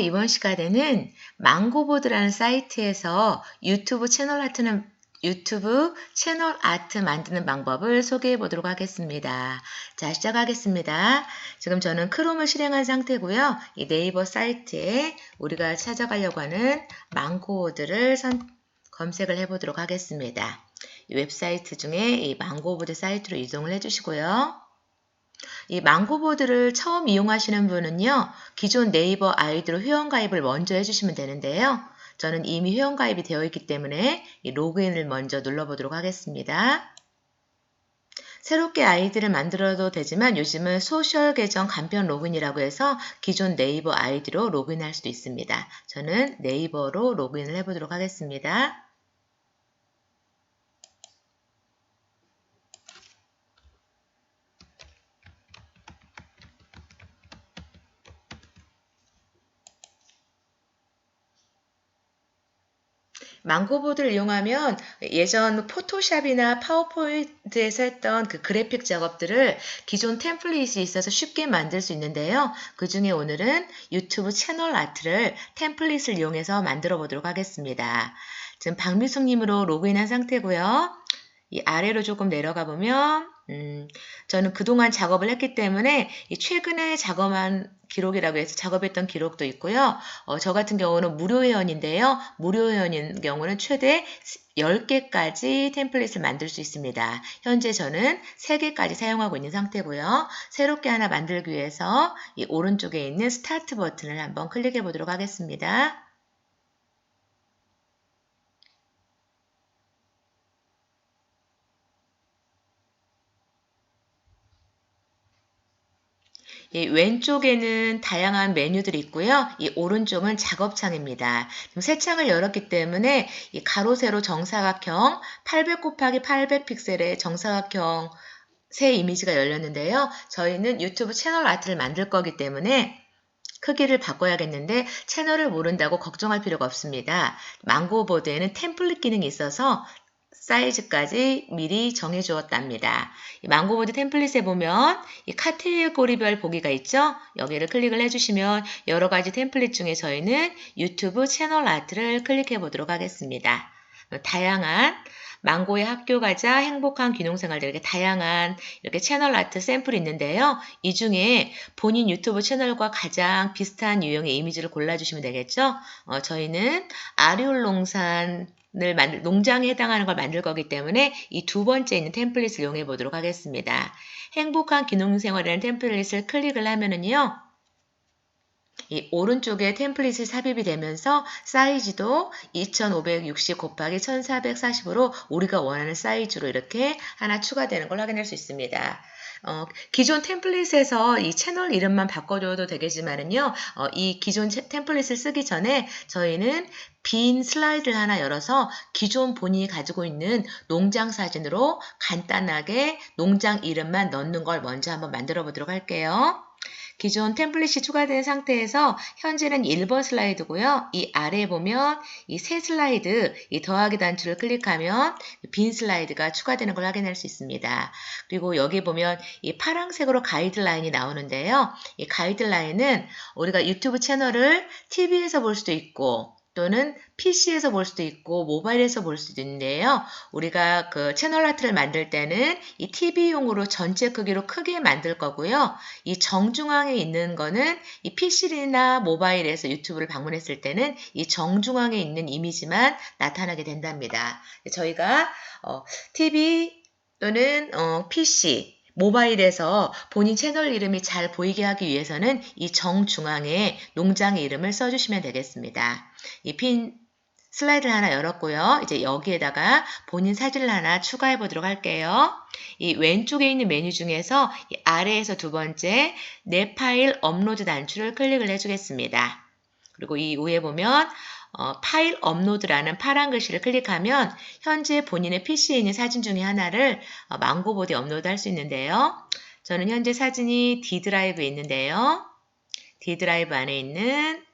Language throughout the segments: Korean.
이번 시간에는 망고보드라는 사이트에서 유튜브 채널 아트는 유튜브 채널 아트 만드는 방법을 소개해 보도록 하겠습니다. 자, 시작하겠습니다. 지금 저는 크롬을 실행한 상태고요. 이 네이버 사이트에 우리가 찾아가려고 하는 망고보드를 선, 검색을 해 보도록 하겠습니다. 이 웹사이트 중에 이 망고보드 사이트로 이동을 해 주시고요. 이 망고보드를 처음 이용하시는 분은요, 기존 네이버 아이디로 회원가입을 먼저 해주시면 되는데요. 저는 이미 회원가입이 되어 있기 때문에 이 로그인을 먼저 눌러보도록 하겠습니다. 새롭게 아이디를 만들어도 되지만 요즘은 소셜 계정 간편 로그인이라고 해서 기존 네이버 아이디로 로그인할 수도 있습니다. 저는 네이버로 로그인을 해보도록 하겠습니다. 망고보드를 이용하면 예전 포토샵이나 파워포인트에서 했던 그 그래픽 작업들을 기존 템플릿이 있어서 쉽게 만들 수 있는데요. 그 중에 오늘은 유튜브 채널 아트를 템플릿을 이용해서 만들어 보도록 하겠습니다. 지금 박미숙님으로 로그인한 상태고요. 이 아래로 조금 내려가 보면 음, 저는 그동안 작업을 했기 때문에 최근에 작업한 기록이라고 해서 작업했던 기록도 있고요. 어, 저 같은 경우는 무료 회원인데요. 무료 회원인 경우는 최대 10개까지 템플릿을 만들 수 있습니다. 현재 저는 3개까지 사용하고 있는 상태고요. 새롭게 하나 만들기 위해서 이 오른쪽에 있는 스타트 버튼을 한번 클릭해 보도록 하겠습니다. 왼쪽에는 다양한 메뉴들이 있고요. 이 오른쪽은 작업창입니다. 새 창을 열었기 때문에 이 가로 세로 정사각형 800 곱하기 800 픽셀의 정사각형 새 이미지가 열렸는데요. 저희는 유튜브 채널 아트를 만들 거기 때문에 크기를 바꿔야겠는데 채널을 모른다고 걱정할 필요가 없습니다. 망고보드에는 템플릿 기능이 있어서 사이즈까지 미리 정해 주었답니다. 망고보드 템플릿에 보면 이 카테고리별 보기가 있죠? 여기를 클릭을 해주시면 여러 가지 템플릿 중에 저희는 유튜브 채널 아트를 클릭해 보도록 하겠습니다. 다양한 망고의 학교 가자 행복한 귀농생활 이렇게 다양한 이렇게 채널 아트 샘플이 있는데요. 이 중에 본인 유튜브 채널과 가장 비슷한 유형의 이미지를 골라주시면 되겠죠. 어, 저희는 아리올농산 을 만들, 농장에 해당하는 걸 만들 거기 때문에 이 두 번째 있는 템플릿을 이용해 보도록 하겠습니다. 행복한 기농생활이라는 템플릿을 클릭을 하면은요. 이 오른쪽에 템플릿이 삽입이 되면서 사이즈도 2560 곱하기 1440으로 우리가 원하는 사이즈로 이렇게 하나 추가되는 걸 확인할 수 있습니다. 어, 기존 템플릿에서 이 채널 이름만 바꿔줘도 되겠지만은요, 어, 이 기존 템플릿을 쓰기 전에 저희는 빈 슬라이드를 하나 열어서 기존 본인이 가지고 있는 농장 사진으로 간단하게 농장 이름만 넣는 걸 먼저 한번 만들어 보도록 할게요. 기존 템플릿이 추가된 상태에서 현재는 1번 슬라이드고요. 이 아래에 보면 이 새 슬라이드, 이 더하기 단추를 클릭하면 빈 슬라이드가 추가되는 걸 확인할 수 있습니다. 그리고 여기 보면 이 파란색으로 가이드라인이 나오는데요. 이 가이드라인은 우리가 유튜브 채널을 TV에서 볼 수도 있고 또는 PC에서 볼 수도 있고 모바일에서 볼 수도 있는데요. 우리가 그 채널 아트를 만들 때는 이 TV용으로 전체 크기로 크게 만들 거고요. 이 정중앙에 있는 거는 이 PC나 모바일에서 유튜브를 방문했을 때는 이 정중앙에 있는 이미지만 나타나게 된답니다. 저희가 어, TV 또는 어, PC 모바일에서 본인 채널 이름이 잘 보이게 하기 위해서는 이 정중앙에 농장의 이름을 써주시면 되겠습니다. 이 핀 슬라이드를 하나 열었고요. 이제 여기에다가 본인 사진을 하나 추가해 보도록 할게요. 이 왼쪽에 있는 메뉴 중에서 아래에서 두 번째 내 파일 업로드 단추를 클릭을 해주겠습니다. 그리고 이 위에 보면 어, 파일 업로드라는 파란 글씨를 클릭하면 현재 본인의 PC에 있는 사진 중에 하나를 어, 망고보드에 업로드 할 수 있는데요. 저는 현재 사진이 D 드라이브에 있는데요. D 드라이브 안에 있는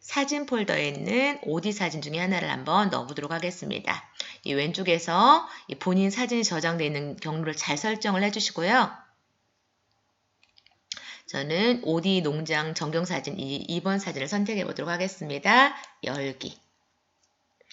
사진 폴더에 있는 OD 사진 중에 하나를 한번 넣어보도록 하겠습니다. 이 왼쪽에서 이 본인 사진이 저장되어 있는 경로를 잘 설정을 해주시고요. 저는 오디 농장 전경사진 이 2번 사진을 선택해 보도록 하겠습니다. 열기.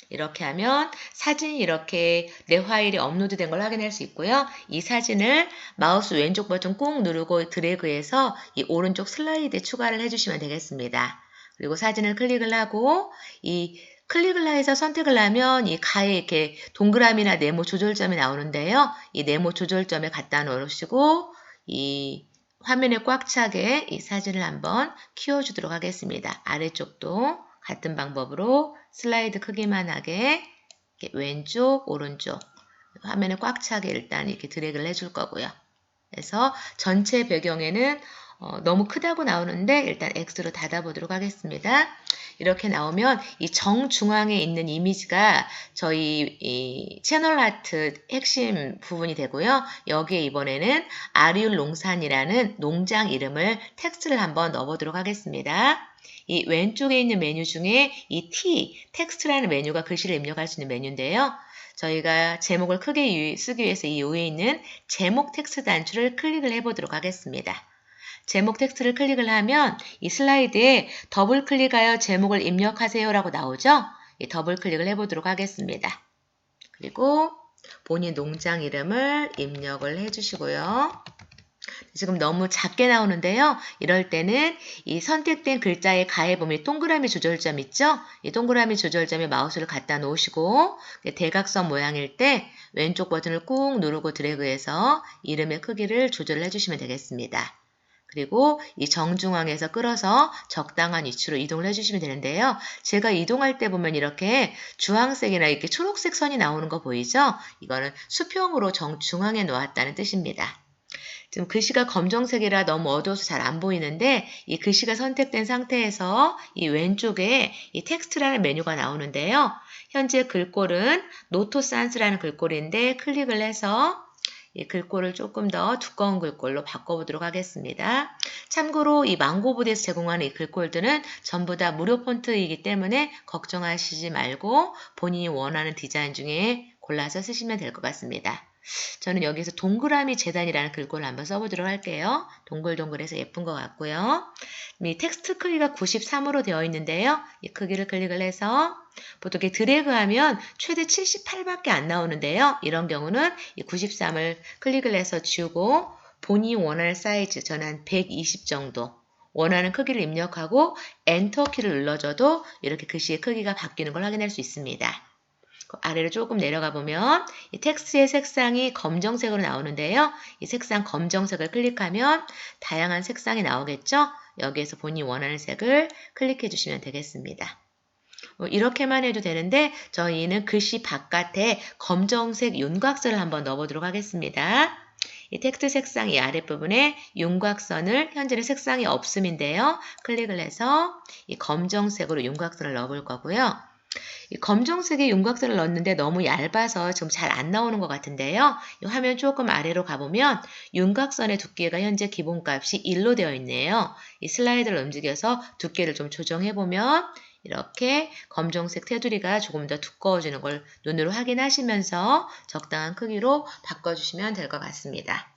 이렇게 하면 사진이 이렇게 내 파일에 업로드된 걸 확인할 수 있고요. 이 사진을 마우스 왼쪽 버튼 꾹 누르고 드래그해서 이 오른쪽 슬라이드에 추가를 해주시면 되겠습니다. 그리고 사진을 클릭을 하고 이 클릭을 해서 선택을 하면 이 가에 이렇게 동그라미나 네모 조절점이 나오는데요. 이 네모 조절점에 갖다 놓으시고 이 화면에 꽉 차게 이 사진을 한번 키워주도록 하겠습니다. 아래쪽도 같은 방법으로 슬라이드 크기만 하게 왼쪽, 오른쪽 화면에 꽉 차게 일단 이렇게 드래그를 해줄 거고요. 그래서 전체 배경에는 어, 너무 크다고 나오는데 일단 X로 닫아보도록 하겠습니다. 이렇게 나오면 이 정중앙에 있는 이미지가 저희 이 채널 아트 핵심 부분이 되고요. 여기에 이번에는 아리울 농산이라는 농장 이름을 텍스트를 한번 넣어보도록 하겠습니다. 이 왼쪽에 있는 메뉴 중에 이 T, 텍스트라는 메뉴가 글씨를 입력할 수 있는 메뉴인데요. 저희가 제목을 크게 쓰기 위해서 이 위에 있는 제목 텍스트 단추를 클릭을 해보도록 하겠습니다. 제목 텍스트를 클릭을 하면 이 슬라이드에 더블 클릭하여 제목을 입력하세요 라고 나오죠? 이 더블 클릭을 해보도록 하겠습니다. 그리고 본인 농장 이름을 입력을 해주시고요. 지금 너무 작게 나오는데요. 이럴 때는 이 선택된 글자의 가해 범위 동그라미 조절점 있죠? 이 동그라미 조절점에 마우스를 갖다 놓으시고 대각선 모양일 때 왼쪽 버튼을 꾹 누르고 드래그해서 이름의 크기를 조절해 주시면 되겠습니다. 그리고 이 정중앙에서 끌어서 적당한 위치로 이동을 해주시면 되는데요. 제가 이동할 때 보면 이렇게 주황색이나 이렇게 초록색 선이 나오는 거 보이죠? 이거는 수평으로 정중앙에 놓았다는 뜻입니다. 지금 글씨가 검정색이라 너무 어두워서 잘 안 보이는데 이 글씨가 선택된 상태에서 이 왼쪽에 이 텍스트라는 메뉴가 나오는데요. 현재 글꼴은 노토산스라는 글꼴인데 클릭을 해서 이 글꼴을 조금 더 두꺼운 글꼴로 바꿔보도록 하겠습니다. 참고로 이 망고보드에서 제공하는 이 글꼴들은 전부 다 무료 폰트이기 때문에 걱정하시지 말고 본인이 원하는 디자인 중에 골라서 쓰시면 될 것 같습니다. 저는 여기서 동그라미 재단이라는 글꼴을 한번 써보도록 할게요. 동글동글해서 예쁜 것 같고요. 이 텍스트 크기가 93으로 되어 있는데요. 이 크기를 클릭을 해서 보통 이렇게 드래그하면 최대 78밖에 안 나오는데요. 이런 경우는 이 93을 클릭을 해서 지우고 본인이 원하는 사이즈, 저는 한 120 정도 원하는 크기를 입력하고 엔터 키를 눌러줘도 이렇게 글씨의 크기가 바뀌는 걸 확인할 수 있습니다. 아래로 조금 내려가 보면 이 텍스트의 색상이 검정색으로 나오는데요. 이 색상 검정색을 클릭하면 다양한 색상이 나오겠죠? 여기에서 본인이 원하는 색을 클릭해 주시면 되겠습니다. 뭐 이렇게만 해도 되는데 저희는 글씨 바깥에 검정색 윤곽선을 한번 넣어보도록 하겠습니다. 이 텍스트 색상 이 아랫부분에 윤곽선을 현재는 색상이 없음인데요. 클릭을 해서 이 검정색으로 윤곽선을 넣어볼 거고요. 검정색의 윤곽선을 넣었는데 너무 얇아서 지금 잘 안 나오는 것 같은데요. 이 화면 조금 아래로 가보면 윤곽선의 두께가 현재 기본값이 1로 되어 있네요. 이 슬라이드를 움직여서 두께를 좀 조정해보면 이렇게 검정색 테두리가 조금 더 두꺼워지는 걸 눈으로 확인하시면서 적당한 크기로 바꿔주시면 될 것 같습니다.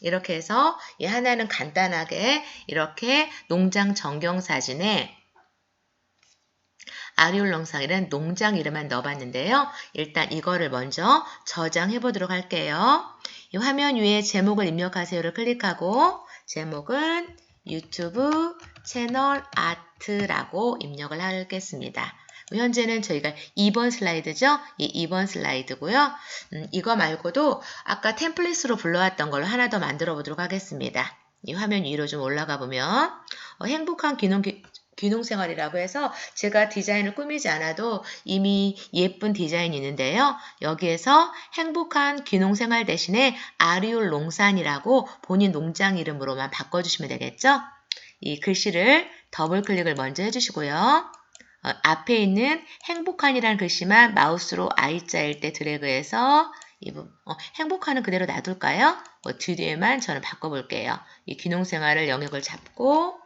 이렇게 해서 이 하나는 간단하게 이렇게 농장 전경 사진에 아리올렁상이라는 농장 이름만 넣어봤는데요. 일단 이거를 먼저 저장해 보도록 할게요. 이 화면 위에 제목을 입력하세요를 클릭하고 제목은 유튜브 채널 아트라고 입력을 하겠습니다. 현재는 저희가 2번 슬라이드죠? 이 2번 슬라이드고요. 음, 이거 말고도 아까 템플릿으로 불러왔던 걸로 하나 더 만들어 보도록 하겠습니다. 이 화면 위로 좀 올라가 보면 어, 행복한 귀농, 귀농생활이라고 해서 제가 디자인을 꾸미지 않아도 이미 예쁜 디자인이 있는데요. 여기에서 행복한 귀농생활 대신에 아리올 농산이라고 본인 농장 이름으로만 바꿔주시면 되겠죠. 이 글씨를 더블 클릭을 먼저 해주시고요. 어, 앞에 있는 행복한이라는 글씨만 마우스로 I자일 때 드래그해서 어, 행복한은 그대로 놔둘까요? 뭐 뒤에만 저는 바꿔볼게요. 이 귀농생활을 영역을 잡고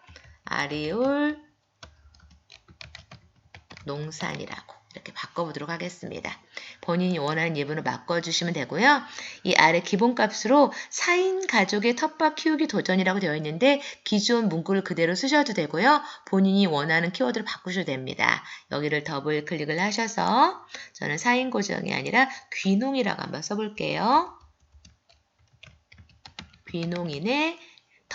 아리올 농산이라고 이렇게 바꿔보도록 하겠습니다. 본인이 원하는 예분을 바꿔주시면 되고요. 이 아래 기본값으로 4인 가족의 텃밭 키우기 도전이라고 되어 있는데 기존 문구를 그대로 쓰셔도 되고요. 본인이 원하는 키워드를 바꾸셔도 됩니다. 여기를 더블 클릭을 하셔서 저는 4인 고정이 아니라 귀농이라고 한번 써볼게요. 귀농인의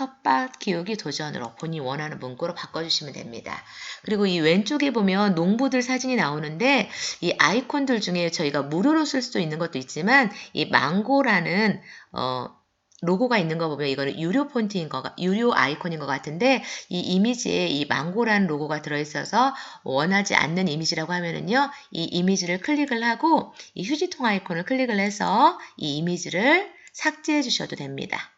텃밭 키우기 도전으로 본인이 원하는 문구로 바꿔주시면 됩니다. 그리고 이 왼쪽에 보면 농부들 사진이 나오는데 이 아이콘들 중에 저희가 무료로 쓸 수도 있는 것도 있지만 이 망고라는 어, 로고가 있는 거 보면 이거는 유료 폰트인 거, 유료 아이콘인 것 같은데 이 이미지에 이 망고라는 로고가 들어있어서 원하지 않는 이미지라고 하면은요, 이 이미지를 클릭을 하고 이 휴지통 아이콘을 클릭을 해서 이 이미지를 삭제해 주셔도 됩니다.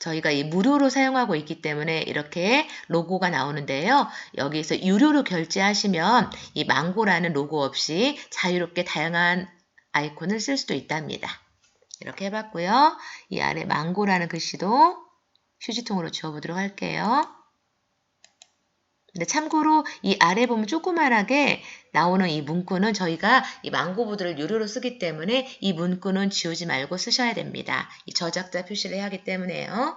저희가 이 무료로 사용하고 있기 때문에 이렇게 로고가 나오는데요. 여기서 유료로 결제하시면 이 망고라는 로고 없이 자유롭게 다양한 아이콘을 쓸 수도 있답니다. 이렇게 해봤고요. 이 아래 망고라는 글씨도 휴지통으로 지워보도록 할게요. 근데 참고로 이 아래 보면 조그만하게 나오는 이 문구는 저희가 이 망고보드를 유료로 쓰기 때문에 이 문구는 지우지 말고 쓰셔야 됩니다. 이 저작자 표시를 해야 하기 때문에요.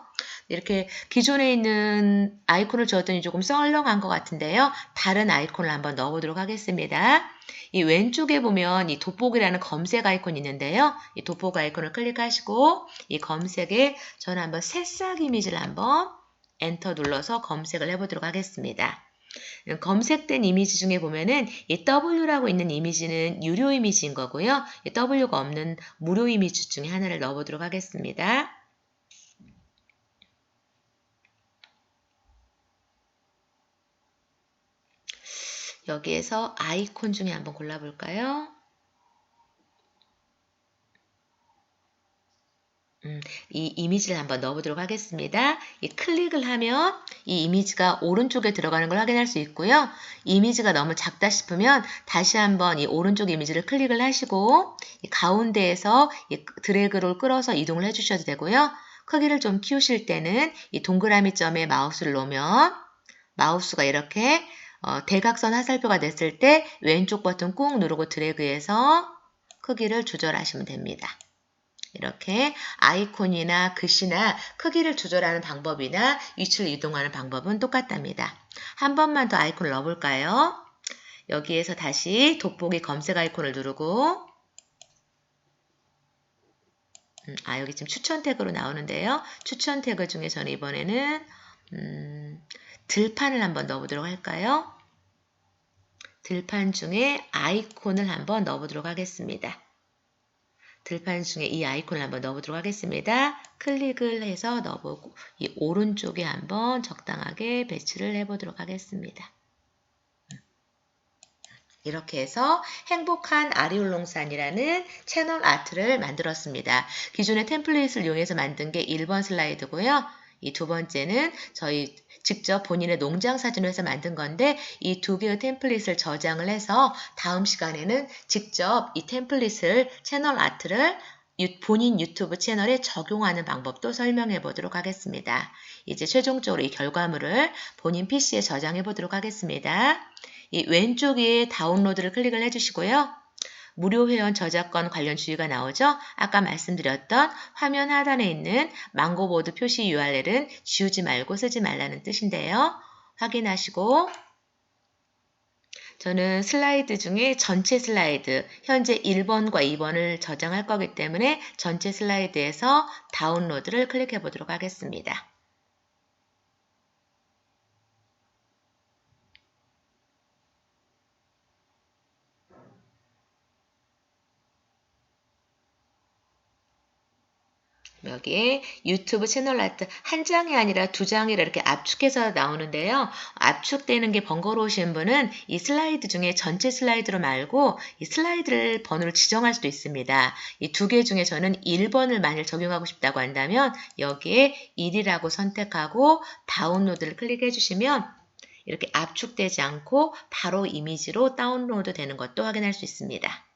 이렇게 기존에 있는 아이콘을 주었더니 조금 썰렁한 것 같은데요. 다른 아이콘을 한번 넣어보도록 하겠습니다. 이 왼쪽에 보면 이 돋보기라는 검색 아이콘이 있는데요. 이 돋보기 아이콘을 클릭하시고 이 검색에 저는 한번 새싹 이미지를 한번 엔터 눌러서 검색을 해보도록 하겠습니다. 검색된 이미지 중에 보면은 이 W라고 있는 이미지는 유료 이미지인 거고요. 이 W가 없는 무료 이미지 중에 하나를 넣어보도록 하겠습니다. 여기에서 아이콘 중에 한번 골라볼까요? 음, 이 이미지를 한번 넣어보도록 하겠습니다. 이 클릭을 하면 이 이미지가 오른쪽에 들어가는 걸 확인할 수 있고요. 이미지가 너무 작다 싶으면 다시 한번 이 오른쪽 이미지를 클릭을 하시고 이 가운데에서 이 드래그를 끌어서 이동을 해주셔도 되고요. 크기를 좀 키우실 때는 이 동그라미 점에 마우스를 놓으면 마우스가 이렇게 어, 대각선 화살표가 됐을 때 왼쪽 버튼 꾹 누르고 드래그해서 크기를 조절하시면 됩니다. 이렇게 아이콘이나 글씨나 크기를 조절하는 방법이나 위치를 이동하는 방법은 똑같답니다. 한 번만 더 아이콘을 넣어볼까요? 여기에서 다시 돋보기 검색 아이콘을 누르고 음, 아 여기 지금 추천 태그로 나오는데요. 추천 태그 중에 저는 이번에는 음, 들판을 한번 넣어보도록 할까요? 들판 중에 아이콘을 한번 넣어보도록 하겠습니다. 들판 중에 이 아이콘을 한번 넣어보도록 하겠습니다. 클릭을 해서 넣어보고 이 오른쪽에 한번 적당하게 배치를 해보도록 하겠습니다. 이렇게 해서 행복한 아리올롱산이라는 채널 아트를 만들었습니다. 기존의 템플릿을 이용해서 만든 게 1번 슬라이드고요. 이 두 번째는 저희 직접 본인의 농장 사진을 해서 만든 건데 이 두 개의 템플릿을 저장을 해서 다음 시간에는 직접 이 템플릿을 채널 아트를 본인 유튜브 채널에 적용하는 방법도 설명해 보도록 하겠습니다. 이제 최종적으로 이 결과물을 본인 PC에 저장해 보도록 하겠습니다. 이 왼쪽에 다운로드를 클릭을 해 주시고요. 무료 회원 저작권 관련 주의가 나오죠? 아까 말씀드렸던 화면 하단에 있는 망고보드 표시 URL은 지우지 말고 쓰지 말라는 뜻인데요. 확인하시고 저는 슬라이드 중에 전체 슬라이드, 현재 1번과 2번을 저장할 거기 때문에 전체 슬라이드에서 다운로드를 클릭해 보도록 하겠습니다. 여기에 유튜브 채널 아트 한 장이 아니라 두 장이라 이렇게 압축해서 나오는데요. 압축되는 게 번거로우신 분은 이 슬라이드 중에 전체 슬라이드로 말고 이 슬라이드를 번호를 지정할 수도 있습니다. 이 두 개 중에 저는 1번을 만일 적용하고 싶다고 한다면 여기에 1이라고 선택하고 다운로드를 클릭해 주시면 이렇게 압축되지 않고 바로 이미지로 다운로드 되는 것도 확인할 수 있습니다.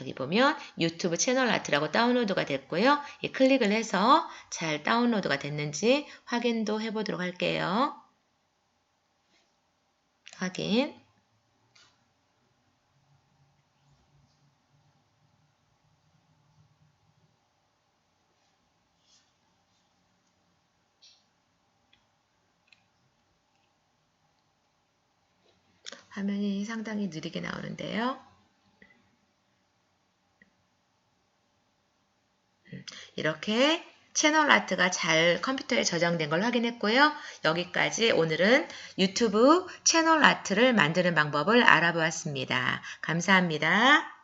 여기 보면 유튜브 채널 아트라고 다운로드가 됐고요. 이 클릭을 해서 잘 다운로드가 됐는지 확인도 해보도록 할게요. 확인. 화면이 상당히 느리게 나오는데요. 이렇게 채널 아트가 잘 컴퓨터에 저장된 걸 확인했고요. 여기까지 오늘은 유튜브 채널 아트를 만드는 방법을 알아보았습니다. 감사합니다.